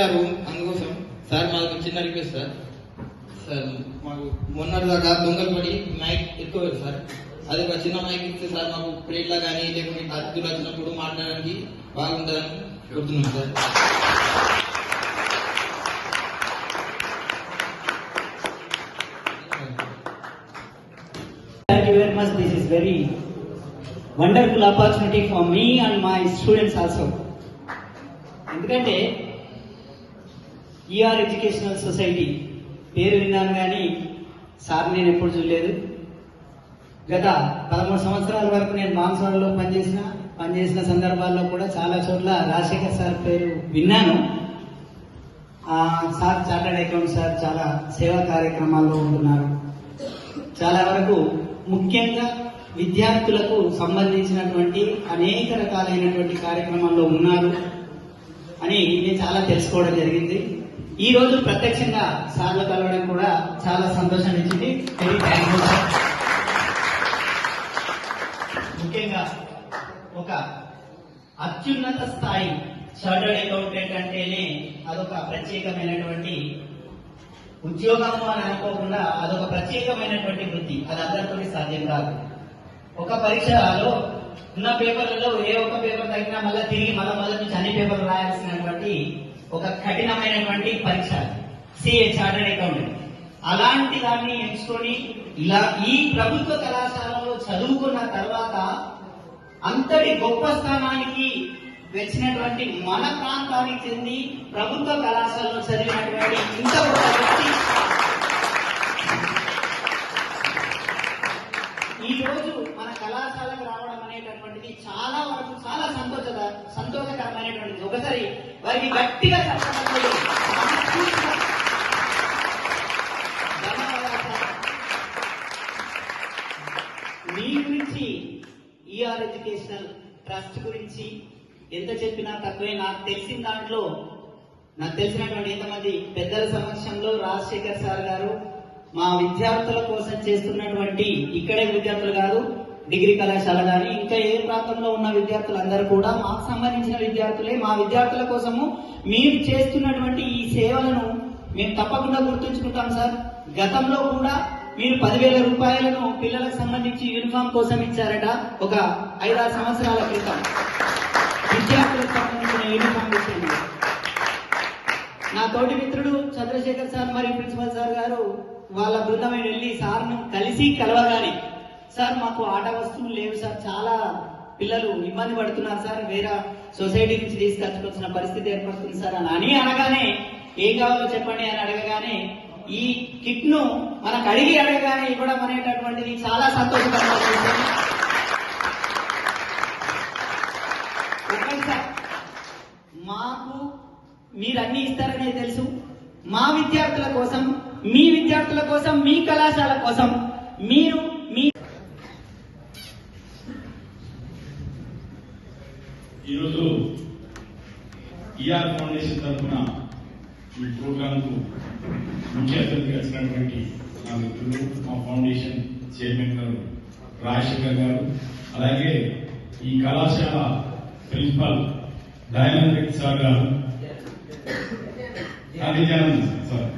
ఇచ్చారు అందుకోసం సార్ మాకు చిన్న రిక్వెస్ట్ సార్ సార్ మాకు మొన్నటి దాకా దొంగలు పడి మైక్ ఎక్కువ సార్ అది ఒక చిన్న మైక్ ఇస్తే సార్ మాకు ప్రేట్లా కానీ లేకుంటే అతిథులు వచ్చినప్పుడు మాట్లాడడానికి బాగుంటుందని కోరుతున్నాం sir Thank you very much. This is very wonderful opportunity for me and my students also. ఎందుకంటే ఈఆర్ ఎడ్యుకేషనల్ సొసైటీ పేరు విన్నాను కానీ సార్ నేను ఎప్పుడు చూడలేదు. గత పదమూడు సంవత్సరాల వరకు నేను మాంసంలో పనిచేసిన పనిచేసిన సందర్భాల్లో కూడా చాలా చోట్ల రాజశేఖర్ సార్ పేరు విన్నాను. సార్ చార్టర్డ్ అకౌంట్ సార్ చాలా సేవా కార్యక్రమాల్లో ఉంటున్నారు. చాలా వరకు ముఖ్యంగా విద్యార్థులకు సంబంధించినటువంటి అనేక రకాలైనటువంటి కార్యక్రమాల్లో ఉన్నారు అని నేను చాలా తెలుసుకోవడం జరిగింది. ఈ రోజు ప్రత్యక్షంగా సార్లు కలవడం కూడా చాలా సంతోషాన్ని ఇచ్చింది. ముఖ్యంగా ఒక అత్యున్నత స్థాయి చార్టర్డ్ అకౌంటెంట్ అంటేనే అదొక ప్రత్యేకమైనటువంటి ఉద్యోగము అని అనుకోకుండా అదొక ప్రత్యేకమైనటువంటి వృత్తి. అది అందరితో సాధ్యం కాదు. ఒక పరీక్షలో ఉన్న పేపర్లలో ఏ ఒక్క పేపర్ తగ్గినా మళ్ళీ తిరిగి మళ్ళీ మొదటి నుంచి అన్ని పేపర్లు రాయాల్సినటువంటి ఒక కఠినమైనటువంటి పరీక్ష సిఏ చార్టర్డ్ అకౌంటెంట్ అలాంటి దాన్ని ఎంచుకొని ఇలా ఈ ప్రభుత్వ కళాశాలలో చదువుకున్న తర్వాత అంతటి గొప్ప స్థానానికి వచ్చినటువంటి మన ప్రాంతానికి చెంది ప్రభుత్వ కళాశాలలో చదివినటువంటి ఇంత గొప్ప వ్యక్తి ఈ రోజు మన కళాశాలకు రావడం అనేటటువంటిది చాలా వరకు చాలా సంతోష సంతోషకరమైనటువంటిది. ఒకసారి వారికి గట్టిగా మీ గురించి ఈఆర్ ఎడ్యుకేషనల్ ట్రస్ట్ గురించి ఎంత చెప్పినా తక్కువే. నాకు తెలిసిన దాంట్లో నాకు తెలిసినటువంటి ఎంతమంది పెద్దల సమక్షంలో రాజశేఖర్ సార్ గారు మా విద్యార్థుల కోసం చేస్తున్నటువంటి ఇక్కడే విద్యార్థులు కాదు డిగ్రీ కళాశాల కానీ ఇంకా ఏ ప్రాంతంలో ఉన్న విద్యార్థులందరూ కూడా మాకు సంబంధించిన విద్యార్థులే. మా విద్యార్థుల కోసము మీరు చేస్తున్నటువంటి ఈ సేవలను మేము తప్పకుండా గుర్తుంచుకుంటాం సార్. గతంలో కూడా మీరు పదివేల రూపాయలను పిల్లలకు సంబంధించి యూనిఫామ్ కోసం ఇచ్చారట ఒక ఐదారు సంవత్సరాల క్రితం. విద్యార్థులకు సంబంధించిన యూనిఫామ్ విషయంలో. నా తోటి మిత్రుడు చంద్రశేఖర్ సార్ మరియు ప్రిన్సిపల్ సార్ గారు వాళ్ళ బృందమే వెళ్ళి సార్ను కలిసి కలవగానే సార్ మాకు ఆట వస్తువులు లేవు సార్ చాలా పిల్లలు ఇబ్బంది పడుతున్నారు సార్ వేరే సొసైటీ నుంచి తీసుకొచ్చుకొచ్చిన పరిస్థితి ఏర్పడుతుంది సార్ అని అని అనగానే ఏం కావాలో చెప్పండి అని అడగగానే ఈ కిట్ను మనకు అడిగి అడగగానే ఇవ్వడం అనేటటువంటిది చాలా సంతోషకరంగా సార్. మాకు మీరు అన్ని ఇస్తారనే తెలుసు. మా విద్యార్థుల కోసం మీ విద్యార్థుల కోసం మీ కళాశాల కోసం మీరు మీ ఈరోజు ఈఆర్ ఫౌండేషన్ తరఫున ఈ ప్రోగ్రాంకు ముఖ్య అతిథిగా వచ్చినటువంటి నా మిత్రులు మా ఫౌండేషన్ చైర్మన్ గారు రాజశేఖర్ గారు అలాగే ఈ కళాశాల ప్రిన్సిపల్ దయానంద్ సార్ గారు సార్.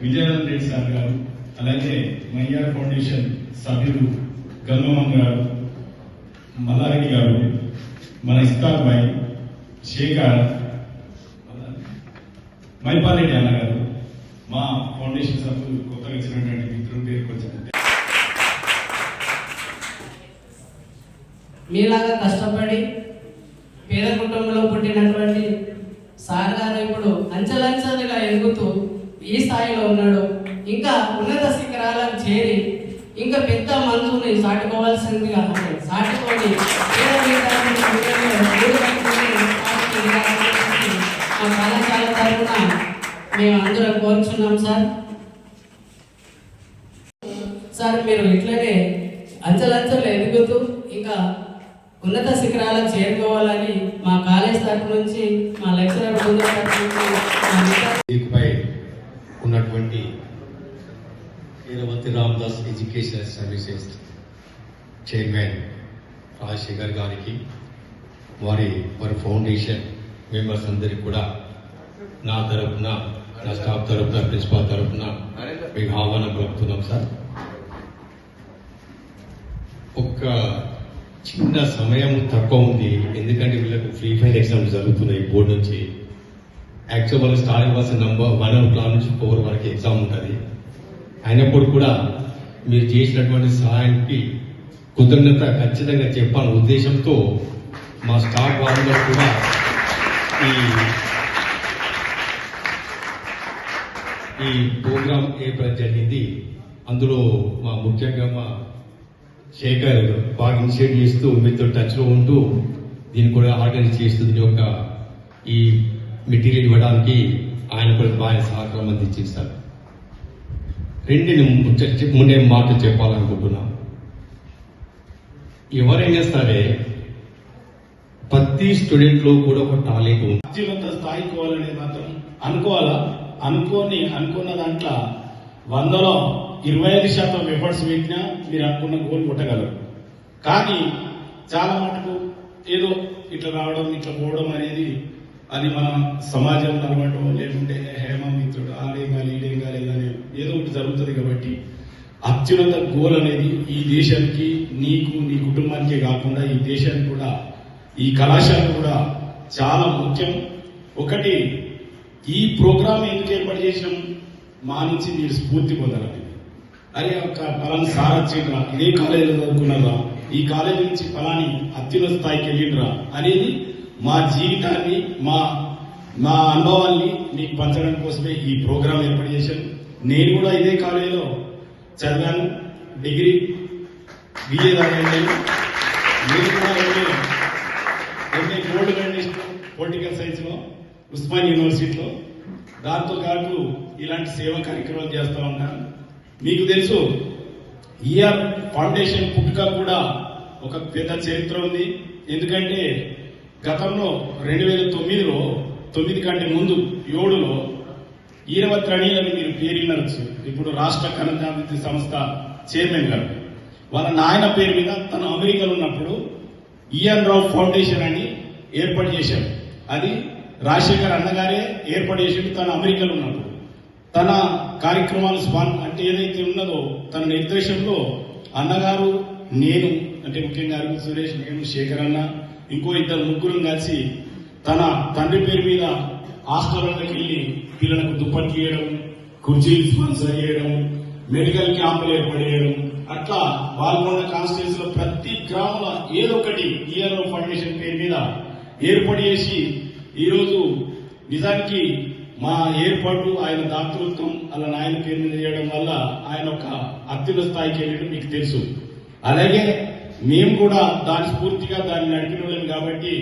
విజయనాథ్ రెడ్డి సార్ గారు అలాగే మయ్యార్ ఫౌండేషన్ సభ్యులు గంగమ్మ గారు మల్లారెడ్డి గారు మన ఇస్తాక్ భాయ్ శేఖర్ మైపారెడ్డి అన్న గారు మా ఫౌండేషన్ సభ్యులు కొత్తగా ఇచ్చినటువంటి మిత్రుల పేరుకు వచ్చారు మీలాగా కష్టపడి పేద కుటుంబంలో పుట్టినటువంటి సార్ గారు ఇప్పుడు అంచెలంచెలుగా ఎదుగుతూ ఈ స్థాయిలో ఉన్నాడు. ఇంకా ఉన్నత శిఖరాలను చేరి ఇంకా పెద్ద మనసుని సాటుకోవాల్సిందిగా సాటుకొని పేద విద్యార్థుల కళాశాల తరఫున మేము అందరం కోరుచున్నాం సార్. సార్ మీరు ఇట్లనే అంచెలంచెలు ఎదుగుతూ ఇంకా ఉన్నత శిఖరాలకు చేరుకోవాలని మా కాలేజ్ తరఫు నుంచి మా లెక్చరర్ బృందం తరఫు నుంచి మా విద్యార్థుల వేదికపై ఉన్నటువంటి Veeravathi Ramdas educational services chairman Rajasekhar గారికి వారి వారి ఫౌండేషన్ మెంబర్స్ అందరికి కూడా నా తరపున నా స్టాఫ్ తరపున ప్రిన్సిపాల్ తరఫున మీకు ఆహ్వానం పలుకుతున్నాం సార్. ఒక్క చిన్న సమయం తక్కువ ఉంది ఎందుకంటే వీళ్ళకు ఫ్రీ ఫైర్ ఎగ్జామ్స్ జరుగుతున్నాయి బోర్డు నుంచి. యాక్చువల్ వాళ్ళు స్టార్ట్ అవ్వాల్సిన నంబర్ వన్ అవర్ క్లాస్ నుంచి ఫోర్ వరకు ఎగ్జామ్ ఉంటుంది. అయినప్పుడు కూడా మీరు చేసినటువంటి సహాయానికి కృతజ్ఞత ఖచ్చితంగా చెప్పాలనే ఉద్దేశంతో మా స్టాఫ్ వాళ్ళందరూ కూడా ఈ ఈ ప్రోగ్రాం ఏర్పాటు జరిగింది. అందులో మా ముఖ్యంగా మా శేఖర్ బాగా ఇనిషియేట్ చేస్తూ మీతో టచ్లో ఉంటూ దీన్ని కూడా ఆర్గనైజ్ చేస్తూ దీని యొక్క ఈ మెటీరియల్ ఇవ్వడానికి ఆయన కూడా బాగా సహకారం అందించేస్తారు రెండిని ముందే మాట చెప్పాలనుకుంటున్నా. ఎవరైనా సరే ప్రతి స్టూడెంట్లో కూడా ఒక టాలెంట్ ఉంది. అత్యున్నత స్థాయికి పోవాలనేది మాత్రం అనుకోవాలా? అనుకోని అనుకున్న దాంట్లో వందలో ఇరవై ఐదు శాతం ఎఫర్ట్స్ పెట్టినా మీరు అనుకున్న గోల్ కొట్టగలరు. కానీ చాలా మటుకు ఏదో ఇట్లా రావడం ఇట్లా పోవడం అనేది అది మన సమాజంలో అలవాటు లేకుంటే హేమమిత్రుడు ఆడేం కాదు ఈడేం కాలేదు అని ఏదో ఒకటి జరుగుతుంది కాబట్టి అత్యున్నత గోల్ అనేది ఈ దేశానికి నీకు నీ కుటుంబానికే కాకుండా ఈ దేశానికి కూడా ఈ కళాశాల కూడా చాలా ముఖ్యం. ఒకటి ఈ ప్రోగ్రామ్ ఎందుకు ఏర్పాటు చేసినాం? మా నుంచి మీరు స్ఫూర్తి పొందాలని అరే ఒక ఫలాని సార్ వచ్చిండ్రా ఇదే కాలేజీలో చదువుకున్నారా? ఈ కాలేజీ నుంచి ఫలాని అత్యున్నత స్థాయికి వెళ్ళిండ్రా? అనేది మా జీవితాన్ని మా మా అనుభవాల్ని మీకు పంచడం కోసమే ఈ ప్రోగ్రాం ఏర్పాటు చేశాను నేను కూడా ఇదే కాలేజీలో చదివాను. డిగ్రీ బిఏ దాకా నేను కూడా MA MA gold medalist political సైన్స్లో ఉస్మాన్ యూనివర్సిటీలో దాంతో పాటు ఇలాంటి సేవా కార్యక్రమాలు చేస్తూ ఉన్నాను. మీకు తెలుసు ఈఆర్ ఫౌండేషన్ పుట్టుక కూడా ఒక పెద్ద చరిత్ర ఉంది. ఎందుకంటే గతంలో రెండు వేల తొమ్మిదిలో తొమ్మిది కంటే ముందు ఏడులో ఈరవత్రణీలని మీరు పేరునరచ్చు ఇప్పుడు రాష్ట్ర కన్నడాభివృద్ధి సంస్థ చైర్మన్ గారు. వాళ్ళ నాయన పేరు మీద తను అమెరికాలో ఉన్నప్పుడు ఈఎన్ రావు ఫౌండేషన్ అని ఏర్పాటు చేశారు. అది రాజశేఖర్ అన్నగారే ఏర్పాటు చేసిండు తను అమెరికాలో ఉన్నప్పుడు. తన కార్యక్రమాలు స్పాన్ అంటే ఏదైతే ఉన్నదో తన నిర్దేశంలో అన్నగారు నేను అంటే ముఖ్యంగా అరవింద్ సురేష్ నేను శేఖర్ అన్న ఇంకో ఇద్దరు ముగ్గురు కలిసి తన తండ్రి పేరు మీద హాస్టల్లోకి వెళ్ళి పిల్లలకు దుప్పట్లు చేయడం కుర్చీలు స్పాన్సర్ చేయడం మెడికల్ క్యాంపులు ఏర్పాటు అట్లా బాల్కొండ కాన్స్టిట్యూన్స్లో ప్రతి గ్రామంలో ఏదో ఒకటి ఈఆర్ఓ ఫౌండేషన్ పేరు మీద ఏర్పాటు చేసి ఈరోజు నిజానికి మా ఏర్పాటు ఆయన దాతృత్వం అలా నాయన పేరు మీద చేయడం వల్ల ఆయన ఒక అత్యున్న స్థాయికి వెళ్ళడం మీకు తెలుసు. అలాగే మేము కూడా దాని స్ఫూర్తిగా దాన్ని నడిపిన కాబట్టి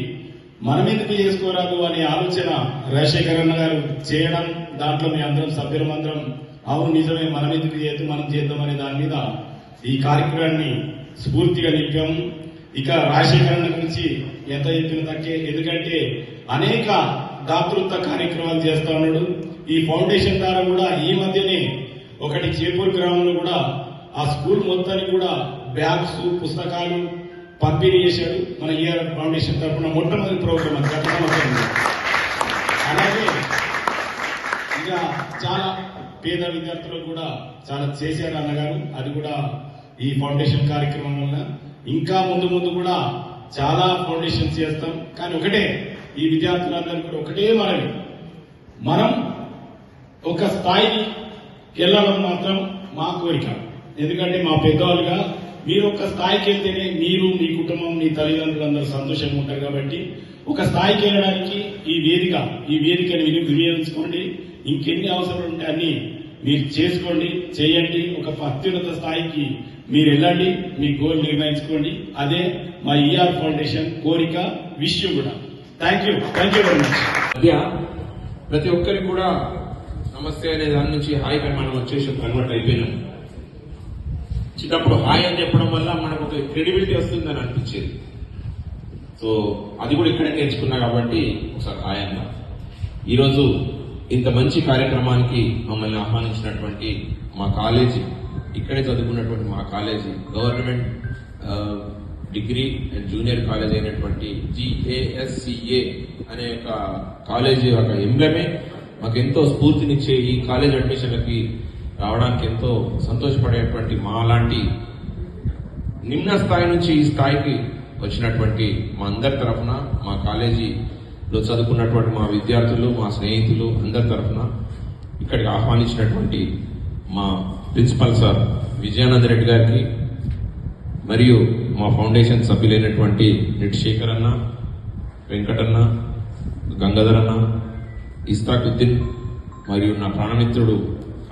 మనం ఎందుకు చేసుకోరాదు అనే ఆలోచన రాజశేఖర్ అన్న గారు చేయడం దాంట్లో మీ అందరం సభ్యులం అందరం అవును నిజమే మనం ఎందుకు చేద్దాం మనం చేద్దాం అనే దాని మీద ఈ కార్యక్రమాన్ని స్ఫూర్తిగా నింపాము ఇక రాజశేఖర్ అన్న గురించి ఎంత చెప్పిన తక్కే ఎందుకంటే అనేక దాతృత్వ కార్యక్రమాలు చేస్తా ఉన్నాడు. ఈ ఫౌండేషన్ ద్వారా కూడా ఈ మధ్యనే ఒకటి చేపూర్ గ్రామంలో కూడా ఆ స్కూల్ మొత్తానికి కూడా బ్యాగ్స్ పుస్తకాలు పంపిణీ చేశాడు. మన ఈఆర్ ఫౌండేషన్ తరఫున మొట్టమొదటి ప్రోగ్రామ్ అది. గత సంవత్సరం అలాగే ఇక చాలా పేద విద్యార్థులకు కూడా చాలా చేశారు అన్నగారు. అది కూడా ఈ ఫౌండేషన్ కార్యక్రమం వల్ల ఇంకా ముందు ముందు కూడా చాలా ఫౌండేషన్ చేస్తాం. కానీ ఒకటే ఈ విద్యార్థులందరూ కూడా ఒకటే మనవి. మనం ఒక స్థాయికి వెళ్ళాలని మాత్రం మా కోరిక. ఎందుకంటే మా పెద్దవాళ్ళుగా మీరు ఒక స్థాయికి వెళ్తేనే మీరు మీ కుటుంబం మీ తల్లిదండ్రులు అందరూ సంతోషంగా ఉంటారు కాబట్టి ఒక స్థాయికి వెళ్ళడానికి ఈ వేదిక ఈ వేదికను విని వినియోగించుకోండి. ఇంకెన్ని అవసరాలు ఉంటే అన్ని మీరు చేసుకోండి చేయండి. ఒక అత్యున్నత స్థాయికి మీరు వెళ్ళండి మీ గోల్ నిర్ణయించుకోండి. అదే మా ఈఆర్ ఫౌండేషన్ కోరిక విషయం కూడా. Thank you thank you very much ప్రతి ఒక్కరికి కూడా నమస్తే అనే దాని నుంచి హాయ్ మనం వచ్చేసి కన్వర్ట్ అయిపోయినాం చిన్నప్పుడు హాయ్ అని చెప్పడం వల్ల మనకు ఒక క్రెడిబిలిటీ వస్తుందని అనిపించేది. సో అది కూడా ఇక్కడే నేర్చుకున్నా కాబట్టి ఒకసారి హాయ్ అన్న. ఈరోజు ఇంత మంచి కార్యక్రమానికి మమ్మల్ని ఆహ్వానించినటువంటి మా కాలేజీ ఇక్కడే చదువుకున్నటువంటి మా college government degree and junior college అయినటువంటి జిఏఎస్సిఏ అనే ఒక కాలేజీ ఒక ఎంబ్లమే మాకు ఎంతో స్ఫూర్తినిచ్చే ఈ కాలేజ్ అడ్మిషన్లకి రావడానికి ఎంతో సంతోషపడేటువంటి మా లాంటి నిమ్న స్థాయి నుంచి ఈ స్థాయికి వచ్చినటువంటి మా అందరి తరఫున మా కాలేజీలో చదువుకున్నటువంటి మా విద్యార్థులు మా స్నేహితులు అందరి తరఫున ఇక్కడికి ఆహ్వానించినటువంటి మా ప్రిన్సిపల్ సార్ విజయానంద రెడ్డి గారికి మరియు మా ఫౌండేషన్ సభ్యులైనటువంటి నిట్శేఖర్ అన్న వెంకటన్న గంగాధర్ అన్న ఇస్తాకుద్దీన్ మరియు నా ప్రాణమిత్రుడు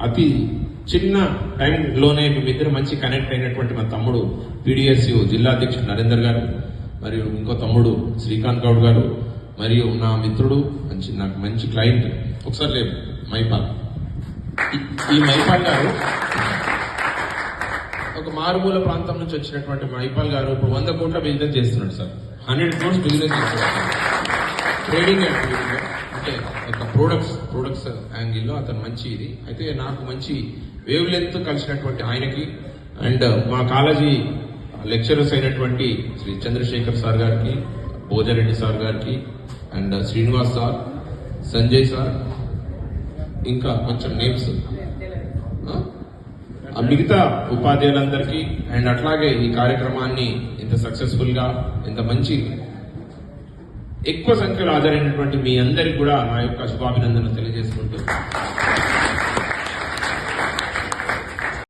అతి చిన్న టైంలోనే మేమిద్దరు మంచి కనెక్ట్ అయినటువంటి మా తమ్ముడు పీడిఎస్యు జిల్లా అధ్యక్షుడు నరేందర్ గారు మరియు ఇంకో తమ్ముడు శ్రీకాంత్ గౌడ్ గారు మరియు నా మిత్రుడు మంచి నాకు మంచి క్లయింట్. ఒకసారి లేవు మైపాల్. ఈ- మైపాల్ గారు ఒక మారుమూల ప్రాంతం నుంచి వచ్చినటువంటి మైపాల్ గారు ఇప్పుడు వంద కోట్ల బిజినెస్ చేస్తున్నాడు సార్. హండ్రెడ్ క్రోర్స్ బిజినెస్ చేస్తున్నాడు. ట్రేడింగ్ అండ్ ట్రేడింగ్ అంటే ఒక ప్రొడక్ట్స్ ప్రొడక్ట్స్ యాంగిల్లో అతను మంచి ఇది. అయితే నాకు మంచి వేవ్ లెంత్ కలిసినటువంటి ఆయనకి అండ్ మా కాలేజీ లెక్చరర్స్ అయినటువంటి శ్రీ చంద్రశేఖర్ సార్ గారికి భోజారెడ్డి సార్ గారికి and Srinivas sir Sanjay sir ఇంకా కొంచెం నేమ్స్ ఆ? మిగతా ఉపాధ్యాయులందరికీ అండ్ అట్లాగే ఈ కార్యక్రమాన్ని ఇంత సక్సెస్ఫుల్గా ఇంత మంచి ఎక్కువ సంఖ్యలో హాజరైనటువంటి మీ అందరికి కూడా నా యొక్క శుభాభినందనలు తెలియజేసుకుంటూ